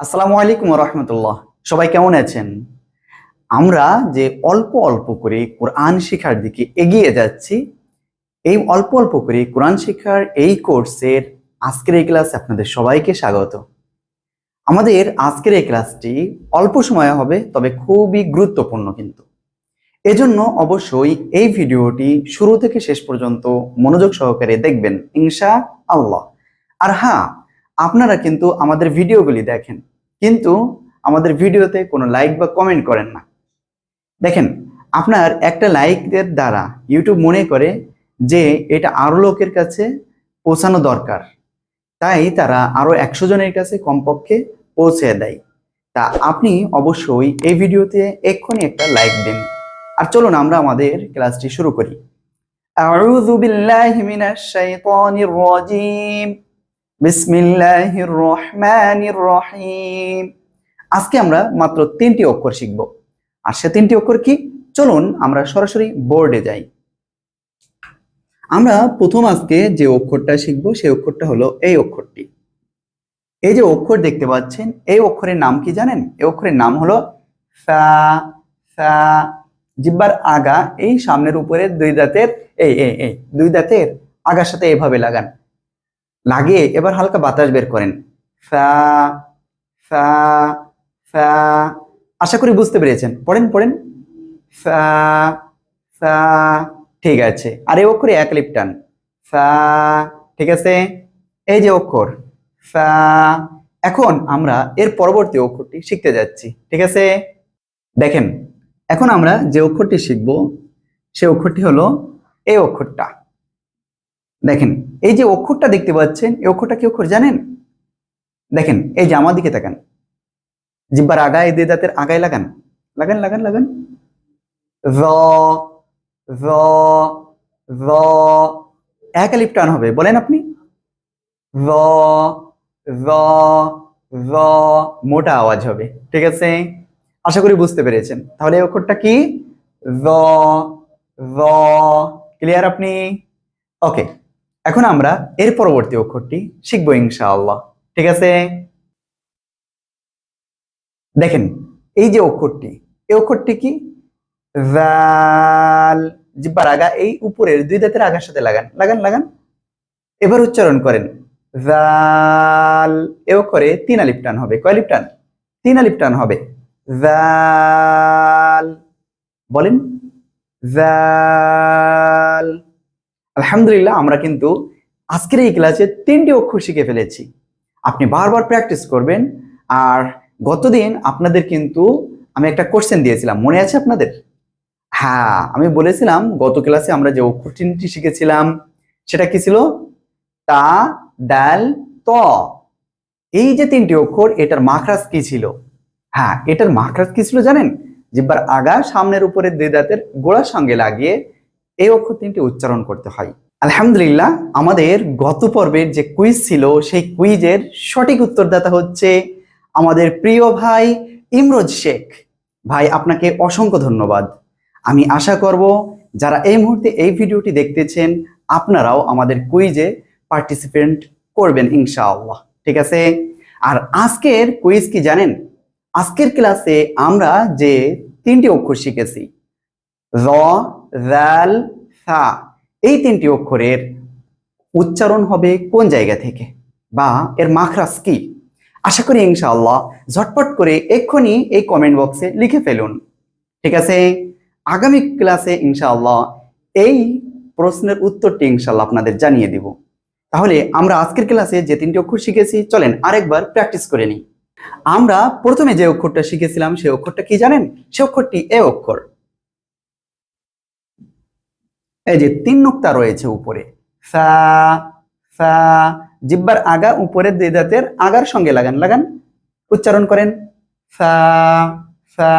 আসসালামু আলাইকুম রহমতুল্লাহ সবাই কেমন আছেন? আমরা যে অল্প অল্প করে কোরআন শিখার দিকে এগিয়ে যাচ্ছি, এই অল্প অল্প করে কোরআন শেখার এই কোর্সের আজকের এই ক্লাসে আপনাদের সবাইকে স্বাগত। আমাদের আজকের এই ক্লাসটি অল্প সময় হবে, তবে খুবই গুরুত্বপূর্ণ কিন্তু। এজন্য অবশ্যই এই ভিডিওটি শুরু থেকে শেষ পর্যন্ত মনোযোগ সহকারে দেখবেন ইনশা আল্লাহ আর হ্যাঁ আপনারা কিন্তু আমাদের ভিডিওগুলি দেখেন কিন্তু আমাদের ভিডিওতে কোনো লাইক বা কমেন্ট করেন না দেখেন আপনার একটা লাইকের দ্বারা ইউটিউব মনে করে যে এটা আরো লোকের কাছে পৌঁছানো দরকার তাই তারা আরো একশো জনের কাছে কমপক্ষে পৌঁছে দেয় তা আপনি অবশ্যই এই ভিডিওতে এক্ষুনি একটা লাইক দিন আর চলুন আমরা আমাদের ক্লাসটি শুরু করি أعوذ بالله من الشيطان الرجيم বিসমিল্লাহির রহমানির রহিম আজকে আমরা মাত্র তিনটি অক্ষর শিখব। আর সে তিনটি অক্ষর কি? চলুন আমরা সরাসরি বোর্ডে যাই। আমরা প্রথম আজকে যে অক্ষরটা শিখব, সেই অক্ষরটা হলো এই অক্ষরটি। এই যে অক্ষর দেখতে পাচ্ছেন, এই অক্ষরের নাম কি জানেন? এই অক্ষরের নাম হলো ফা ফা, জিব্বার আগা, এই সামনের উপরে দুই দাঁতের, এই এই এই, দুই দাঁতের আগার সাথে এভাবে লাগান। লাগিয়ে এবার হালকা বাতাস বের করেন। ফা ফা ফা, আশা করি বুঝতে পেরেছেন। পড়েন পড়েন। ফা ফা, ঠিক আছে। আর এই অক্ষরে এক লিপ টান। ঠিক আছে। এই যে অক্ষর, ফা, এখন আমরা এর পরবর্তী অক্ষরটি শিখতে যাচ্ছি, ঠিক আছে? দেখেন, এখন আমরা যে অক্ষরটি শিখব, সে অক্ষরটি হলো এই অক্ষরটা। দেখেন, এই যে অক্ষরটা দেখতে পাচ্ছেন, এই অক্ষরটা কি অক্ষর জানেন? দেখেন, এই যে আমার দিকে তাকান। জিব্বার আগায় দিয়ে দাঁতের আগায় লাগান। লাগান লাগান লাগান। র এক টান হবে, বলেন আপনি। মোটা আওয়াজ হবে, ঠিক আছে? আশা করি বুঝতে পেরেছেন। তাহলে এই অক্ষরটা কি? ক্লিয়ার আপনি? ওকে এখন আমরা এর পরবর্তী অক্ষরটি শিখব ইনশাআল্লাহ। ঠিক আছে? দেখেন, এই যে অক্ষরটি, এই অক্ষরটি কি? জাল জিব্বার আগা, এই উপরের দুই দাঁতের আগার সাথে লাগান লাগান লাগান। এবার উচ্চারণ করেন। জাল এ অক্ষরে তিন আলিপ টান হবে। কয় আলিপ টান? তিন আলিপ টান হবে। জাল বলেন। জাল আলহামদুলিল্লাহ, আমরা কিন্তু আজকের এই ক্লাসে তিনটি অক্ষর শিখে ফেলেছি। আপনি বারবার প্র্যাকটিস করবেন, আর গতদিন আপনাদের কিন্তু আমি একটা কোশ্চেন দিয়েছিলাম। মনে আছে আপনাদের? হ্যাঁ আমি বলেছিলাম, গত ক্লাসে আমরা যে অক্ষর তিনটি শিখেছিলাম, সেটা কি ছিল? তা ডাল ত। এই যে তিনটি অক্ষর, এটার মাখরাজ কি ছিল? হ্যাঁ এটার মাখরাজ কি ছিল জানেন? জিব্বার আগা সামনের উপরে দুই দাঁতের গোড়ার সঙ্গে লাগিয়ে এই অক্ষর তিনটি উচ্চারণ করতে হয়। আলহামদুলিল্লাহ, আমাদের গত পর্বের যে কুইজ ছিল, সেই কুইজের সঠিক উত্তরদাতা হচ্ছে আমাদের প্রিয় ভাই ইমরোজ শেখ। ভাই, আপনাকে অসংখ্য ধন্যবাদ। আমি আশা করব যারা এই মুহূর্তে এই ভিডিওটি দেখতেছেন, আপনারাও আমাদের কুইজে পার্টিসিপেন্ট করবেন ইনশাআল্লাহ। ঠিক আছে? আর আজকের কুইজ কি জানেন? আজকের ক্লাসে আমরা যে তিনটি অক্ষর শিখেছি র রাল সা এই তিনটি অক্ষরের উচ্চারণ হবে কোন জায়গা থেকে? বা এর মাখরাস কি? আশা করি ইনশাআল্লাহ ঝটপট করে এক্ষুনি এই কমেন্ট বক্সে লিখে ফেলুন। ঠিক আছে? আগামী ক্লাসে ইনশাআল্লাহ এই প্রশ্নের উত্তরটি ইনশাআল্লাহ আপনাদের জানিয়ে দিব। তাহলে আমরা আজকের ক্লাসে যে তিনটি অক্ষর শিখেছি, চলেন আরেকবার প্র্যাকটিস করে নিই। আমরা প্রথমে যে অক্ষরটা শিখেছিলাম, সেই অক্ষরটা কি জানেন? সে অক্ষরটি এ অক্ষর। এই যে তিন নুক্তা রয়েছে উপরে। ফা ফা, জিব্বার আগা উপরের দুই দাঁতের আগার সঙ্গে লাগান লাগান, উচ্চারণ করেন। ফা ফা,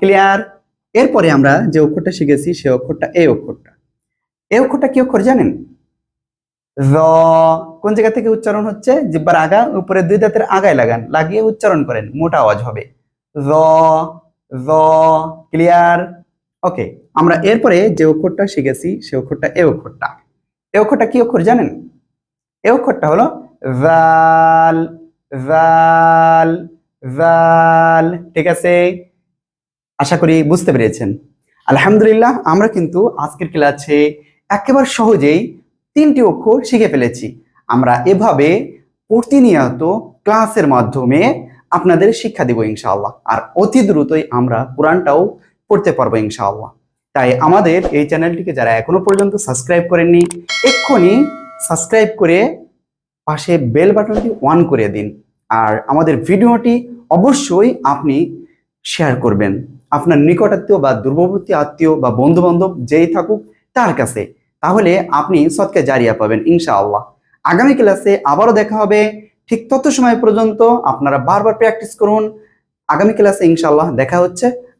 ক্লিয়ার। এরপরে আমরা যে অক্ষরটা শিখেছি সে অক্ষরটা, এই অক্ষরটা। এই অক্ষরটা কি অক্ষর জানেন? র, কোন জায়গা থেকে উচ্চারণ হচ্ছে? জিব্বার আগা উপরে দুই দাঁতের আগায় লাগান, লাগিয়ে উচ্চারণ করেন, মোটা আওয়াজ হবে। র র, ক্লিয়ার। ওকে আমরা এরপরে যে অক্ষরটা শিখেছি, সে অক্ষরটা এ অক্ষরটা। এ অক্ষরটা কি অক্ষর জানেন? এ অক্ষরটা হলো জাল জাল জাল ঠিক আছে? আশা করি বুঝতে পেরেছেন। আলহামদুলিল্লাহ, আমরা কিন্তু আজকের ক্লাসে একেবারে সহজেই তিনটি অক্ষর শিখে ফেলেছি। আমরা এভাবে প্রতিনিয়ত ক্লাসের মাধ্যমে আপনাদের শিক্ষা দেব ইনশাআল্লাহ। আর অতি দ্রুতই আমরা কোরআনটাও পড়তে পারব ইনশাআল্লাহ। তাই আমাদের এই চ্যানেলটিকে যারা এখনও পর্যন্ত সাবস্ক্রাইব করেননি, এক্ষুনি সাবস্ক্রাইব করে পাশে বেল বাটনটি অন করে দিন। আর আমাদের ভিডিওটি অবশ্যই আপনি শেয়ার করবেন। আপনার নিকটাত্মীয় বা দূরবর্তী আত্মীয় বা বন্ধু বান্ধব যেই থাকুক তার কাছে। তাহলে আপনি সৎকে জারিয়া পাবেন ইনশাআল্লাহ। আগামী ক্লাসে আবারও দেখা হবে। ঠিক তত সময় পর্যন্ত আপনারা বারবার প্র্যাকটিস করুন। আগামী ক্লাসে ইনশাআল্লাহ দেখা হচ্ছে।